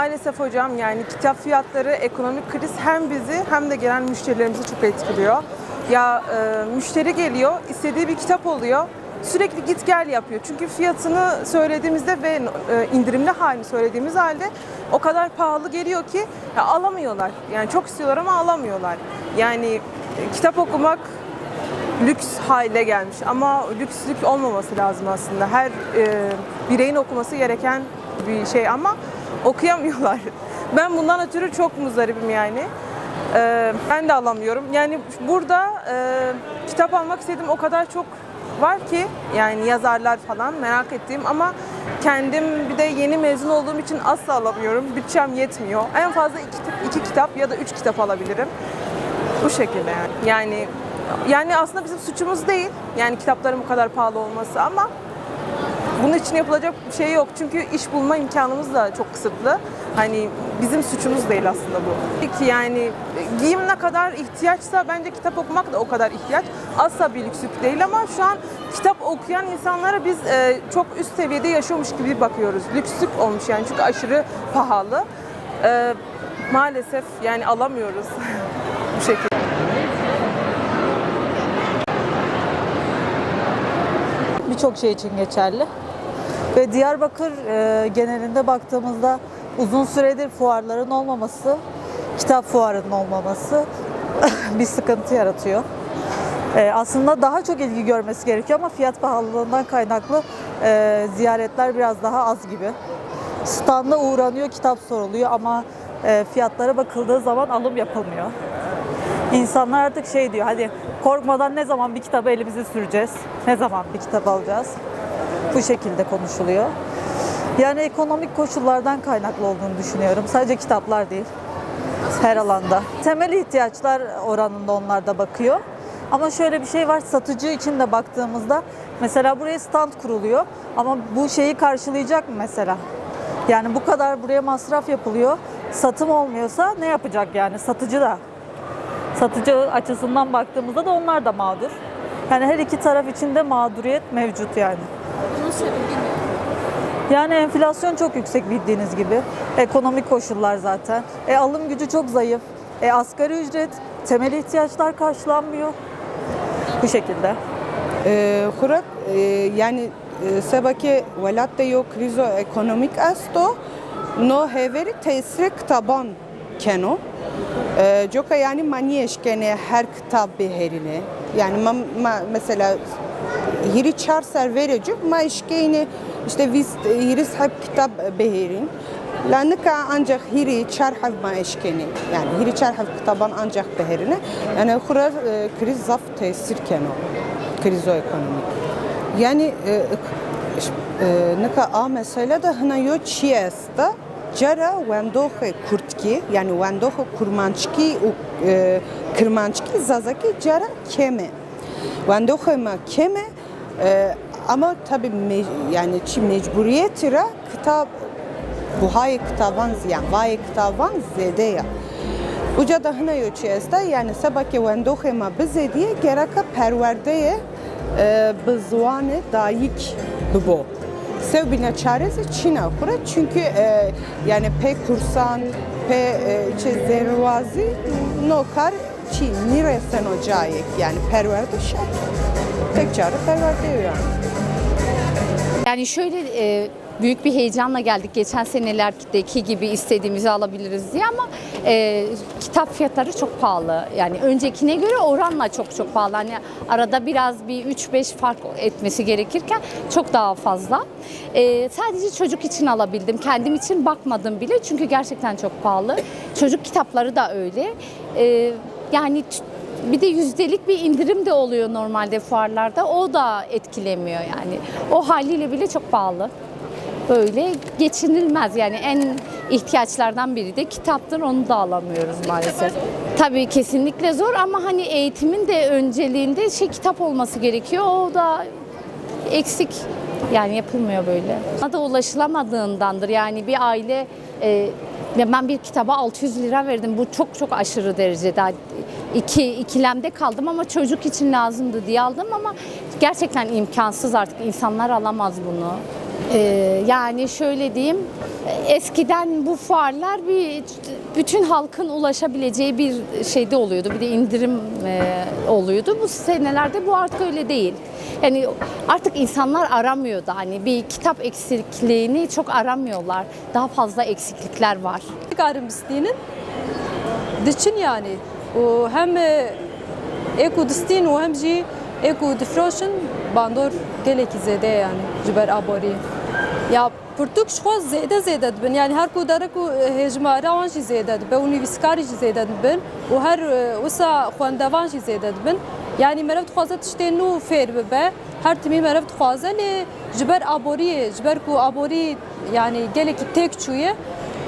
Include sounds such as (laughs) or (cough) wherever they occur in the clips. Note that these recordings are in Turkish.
maalesef hocam yani kitap fiyatları ekonomik kriz hem bizi hem de gelen müşterilerimizi çok etkiliyor. Ya e, müşteri geliyor, istediği bir kitap oluyor. Sürekli git gel yapıyor. Çünkü fiyatını söylediğimizde ve e, indirimli halini söylediğimiz halde o kadar pahalı geliyor ki ya alamıyorlar. Yani çok istiyorlar ama alamıyorlar. Yani e, kitap okumak lüks hale gelmiş ama lükslük olmaması lazım aslında. Her e, bireyin okuması gereken bir şey ama okuyamıyorlar. Ben bundan ötürü çok muzdaribim yani. E, ben de alamıyorum. Yani burada e, kitap almak istediğim o kadar çok var ki yani yazarlar falan merak ettiğim ama kendim bir de yeni mezun olduğum için asla alamıyorum. Bütçem yetmiyor. En fazla iki, iki kitap ya da üç kitap alabilirim. Bu şekilde yani. Yani yani aslında bizim suçumuz değil. Yani kitapların bu kadar pahalı olması ama bunun için yapılacak bir şey yok. Çünkü iş bulma imkanımız da çok kısıtlı. Hani bizim suçumuz değil aslında bu. Peki yani giyim ne kadar ihtiyaçsa bence kitap okumak da o kadar ihtiyaç. Asla bir lükslük değil ama şu an kitap okuyan insanlara biz e, çok üst seviyede yaşıyormuş gibi bakıyoruz. Lükslük olmuş yani çünkü aşırı pahalı. E, maalesef yani alamıyoruz (laughs) bu şekilde. birçok şey için geçerli. Ve Diyarbakır e, genelinde baktığımızda uzun süredir fuarların olmaması, kitap fuarının olmaması (laughs) bir sıkıntı yaratıyor. E, aslında daha çok ilgi görmesi gerekiyor ama fiyat pahalılığından kaynaklı e, ziyaretler biraz daha az gibi. Standa uğranıyor, kitap soruluyor ama fiyatlara bakıldığı zaman alım yapılmıyor. İnsanlar artık şey diyor hadi korkmadan ne zaman bir kitabı elimize süreceğiz? Ne zaman bir kitap alacağız? Bu şekilde konuşuluyor. Yani ekonomik koşullardan kaynaklı olduğunu düşünüyorum. Sadece kitaplar değil. Her alanda. Temel ihtiyaçlar oranında onlar da bakıyor. Ama şöyle bir şey var satıcı için de baktığımızda mesela buraya stand kuruluyor ama bu şeyi karşılayacak mı mesela? Yani bu kadar buraya masraf yapılıyor. Satım olmuyorsa ne yapacak yani satıcı da? satıcı açısından baktığımızda da onlar da mağdur. Yani her iki taraf için de mağduriyet mevcut yani. Bunun sebebi ne? Yani enflasyon çok yüksek bildiğiniz gibi. Ekonomik koşullar zaten. E, alım gücü çok zayıf. E, asgari ücret, temel ihtiyaçlar karşılanmıyor. Bu şekilde. Хурат яъне себа ки валад ё кризо экономик асто но хевери тесри китабан кено ҷока яъне маниеш кене ҳар китаб беҳерине яъне ма масала hiri çar ser verici ma işkeyni işte biz hiri hep kitap beherin. Lanıka ancak hiri çar hav ma işkeni. Yani hiri çar hav kitaban ancak beherine. Yani kurar kriz zaf tesir keno. Krizo ekonomik. Yani e, e, neka a mesela da hına yo çiesta Cara wendoxe kurtki yani wendoxe kurmançki u e, kırmançki zazaki cara keme. Wendoxe ma keme e, ama tabi me, yani çi mecburiyetira kitap bu hay kitaban ziyan vay kitaban zede ya. Uca da hına yo çiesta yani sabaki wendoxe ma bize diye geraka perverdeye e, bizwane dayik bibo. Sev bine çaresi Çin'e kura çünkü e, yani pe kursan pe e, çe zervazi no kar Çin nire sen o cayek yani perverde şart. Tek çare perverde yani. Yani şöyle e, büyük bir heyecanla geldik. Geçen senelerdeki gibi istediğimizi alabiliriz diye ama e, kitap fiyatları çok pahalı. Yani öncekine göre oranla çok çok pahalı. Hani arada biraz bir 3-5 fark etmesi gerekirken çok daha fazla. E, sadece çocuk için alabildim. Kendim için bakmadım bile çünkü gerçekten çok pahalı. Çocuk kitapları da öyle. E, yani bir de yüzdelik bir indirim de oluyor normalde fuarlarda. O da etkilemiyor yani. O haliyle bile çok pahalı. Böyle geçinilmez yani en ihtiyaçlardan biri de kitaptır onu da alamıyoruz maalesef. Tabii kesinlikle zor ama hani eğitimin de önceliğinde şey kitap olması gerekiyor. O da eksik yani yapılmıyor böyle. Buna da ulaşılamadığındandır yani bir aile e, ben bir kitaba 600 lira verdim. Bu çok çok aşırı derecede. İki, ikilemde kaldım ama çocuk için lazımdı diye aldım ama gerçekten imkansız artık insanlar alamaz bunu. Ee, yani şöyle diyeyim, eskiden bu fuarlar bir bütün halkın ulaşabileceği bir şeyde oluyordu. Bir de indirim e, oluyordu. Bu senelerde bu artık öyle değil. Yani artık insanlar aramıyor da hani bir kitap eksikliğini çok aramıyorlar. Daha fazla eksiklikler var. karim bistînin diçin yani û hem jî ê ku difroşin bandor gelekî zêde ye yani ji ber aborî ya pirtûk ji xwe zêde zêde dibin yani her ku dere ku hêjimara wan jî zêde dibe û nivîskarî jî zêde dibin û her wisa xwendevan jî zêde dibin. Yani merev dixwaze tiştê nû fêr bibe her timî merev dixwaze lê ji ber aboriyê ji ber ku aborî yani gelekî têk çûye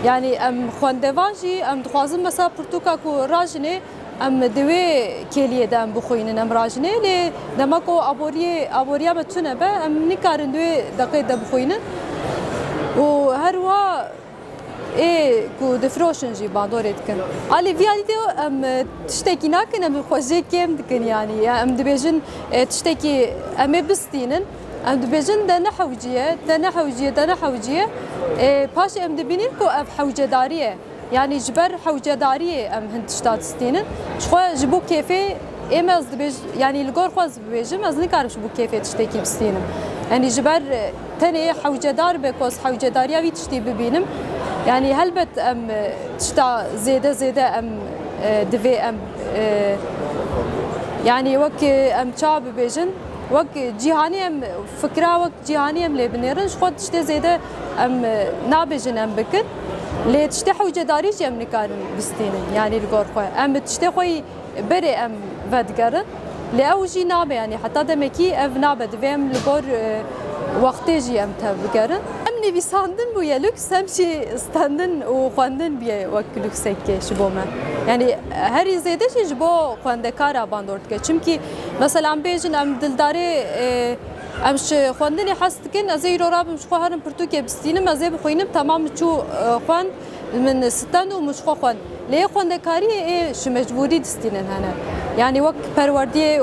yani em xwendevan jî em dixwazin mesela pirtûka ku rajinê em divê kêliyê de em bixwînin em rajinê lê dema ku aboriyê aboriya me tune be em nikarin divê deqê de bixwînin. Û her wa ê ku difroşin jî bandorê dikin. Alê vî alî de em tiştekî nakin em xwecê kêm dikin yani. Ya em dibêjin e, tiştekî bistînin em dibêjin de nehewciye de nehewciye de nehewciye e, paş em dibînin ku ev hewcedarî yani ji ber hewcedariyê em hin tişta distînin ji xwe ji bo kêfê êm yani li gor xwe ez bibêjim ez nikarim ji bo kêfê yani ji ber e, tenê hewcedar be ku ez hewcedariya vî yani helbet em e, tişta zêde zêde em e, divê em e, yani wek em ça bibêjin wek cîhanî em fikra wek cîhanî em lê binêrin ji xwe tiştê zêde em nabêjin em bikin. Lê tiştê hewcedarî jî em nikarin bistînin yani li gor xwe. Em bi tiştê xwe berê em vedigerin lê ew jî nabe yani heta demekî ev nabe divê em li gor wextê jî em tev bigerin. Em nivîsandin bûye lüks hem jî standin û xwendin biye wek lüksekê ji bo me yani herî zêde jî ji bo xwendekara bandor dike çimkî mesela em bêjin em dildarê e, em ji xwendinê hes dikin ez ê îro rabim ji xwe herim pirtûkê bistînim ez ê bixwînim temam çû xwend min stand û min ji xwe xwend lê xwendekariyê ê ji mecbûrî distînin hene yani wek perwerdiyê